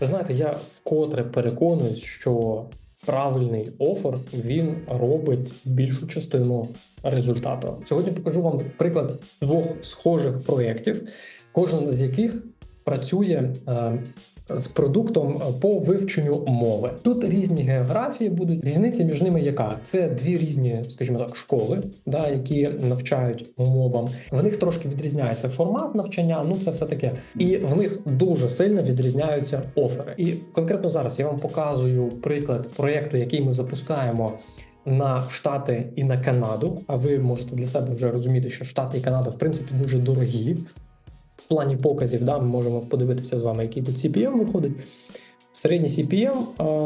Ви знаєте, я вкотре переконуюсь, що правильний офер він робить більшу частину результату. Сьогодні покажу вам приклад двох схожих проєктів, кожен з яких працює. З продуктом по вивченню мови тут різні географії будуть. Різниця між ними яка? Це дві різні, скажімо так, школи, да, які навчають мовам. В них трошки відрізняється формат навчання. Ну це все таке, і в них дуже сильно відрізняються офери. І конкретно зараз я вам показую приклад проєкту, який ми запускаємо. На Штати і на Канаду, а ви можете для себе вже розуміти, що Штати і Канада в принципі дуже дорогі. В плані показів, да, ми можемо подивитися з вами, який тут CPM виходить. Середній CPM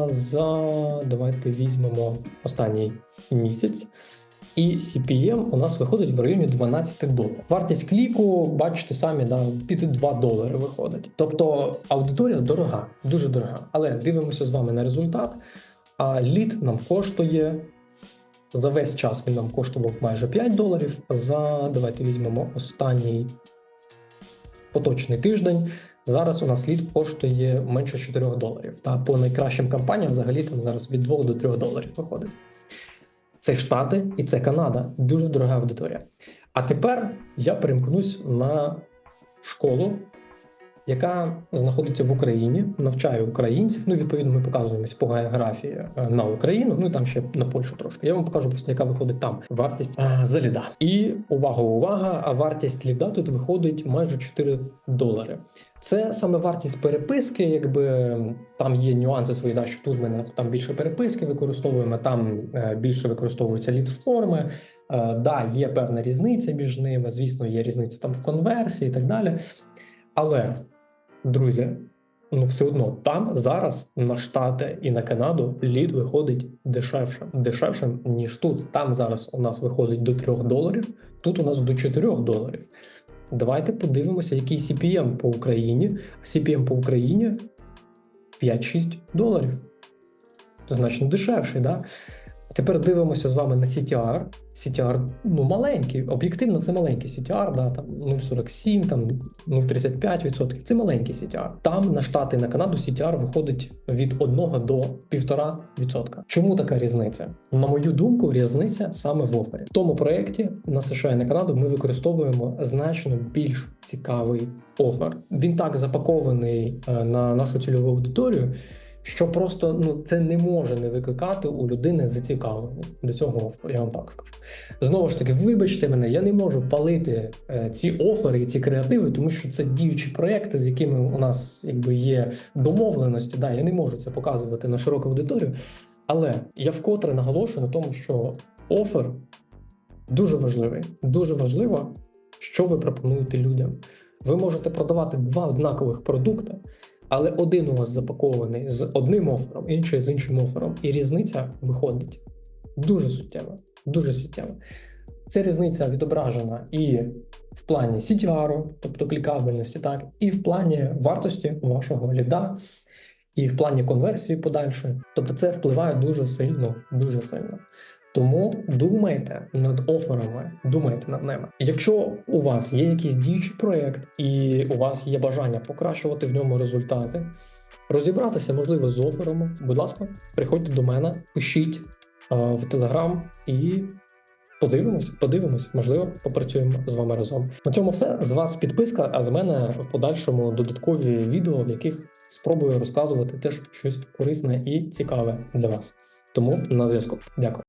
за давайте візьмемо останній місяць. І CPM у нас виходить в районі 12 доларів. Вартість кліку, бачите самі, да, під 2 долари виходить. Тобто аудиторія дорога, дуже дорога. Але дивимося з вами на результат. А лід нам коштує. За весь час він нам коштував майже 5 доларів. За давайте візьмемо останній поточний тиждень. Зараз у нас лід коштує менше 4 доларів. Та по найкращим кампаніям взагалі там зараз від 2 до 3 доларів виходить. Це Штати і це Канада. Дуже дорога аудиторія. А тепер я перемкнусь на школу, яка знаходиться в Україні, навчає українців. Ну, відповідно, ми показуємося по географії е, на Україну, ну і там ще на Польщу трошки. Я вам покажу просто, яка виходить там вартість е, за ліда. І увага, увага! А вартість ліда тут виходить майже 4 долари. Це саме вартість переписки, якби там є нюанси свої, да, що тут ми там більше переписки використовуємо, там е, більше використовуються лід-форми. Да, є певна різниця між ними. Звісно, є різниця там в конверсії і так далі. Але, друзі, ну все одно там зараз на Штати і на Канаду лід виходить дешевше, дешевше, ніж тут. Там зараз у нас виходить до 3 доларів, тут у нас до 4 доларів. Давайте подивимося, який CPM по Україні. CPM по Україні 5-6 доларів. Значно дешевший, да? Тепер дивимося з вами на CTR. CTR ну, маленький, об'єктивно, це маленький CTR, да, там 0,47, там 0,35%. Це маленький CTR. Там на Штати на Канаду CTR виходить від 1 до 1,5%. Чому така різниця? На мою думку, різниця саме в офері. В тому проєкті на США і на Канаду ми використовуємо значно більш цікавий офер. Він так запакований е, на нашу цільову аудиторію що просто ну це не може не викликати у людини зацікавленість до цього я вам так скажу. Знову ж таки, вибачте мене, я не можу палити е, ці офери і ці креативи, тому що це діючі проекти, з якими у нас якби є домовленості. Да, я не можу це показувати на широку аудиторію. Але я вкотре наголошую на тому, що офер дуже важливий. Дуже важливо, що ви пропонуєте людям. Ви можете продавати два однакових продукти. Але один у вас запакований з одним офером, інший з іншим офером, і різниця виходить дуже суттєва. Дуже суттєва. Ця різниця відображена і в плані CTR, тобто клікабельності, так, і в плані вартості вашого ліда, і в плані конверсії подальшої. Тобто це впливає дуже сильно, дуже сильно. Тому думайте над оферами, думайте над ними. Якщо у вас є якийсь діючий проєкт і у вас є бажання покращувати в ньому результати, розібратися можливо з оферами, будь ласка, приходьте до мене, пишіть а, в Телеграм і подивимось, подивимось, можливо, попрацюємо з вами разом. На цьому все. З вас підписка, а з мене в подальшому додаткові відео, в яких спробую розказувати теж щось корисне і цікаве для вас. Тому на зв'язку. Дякую.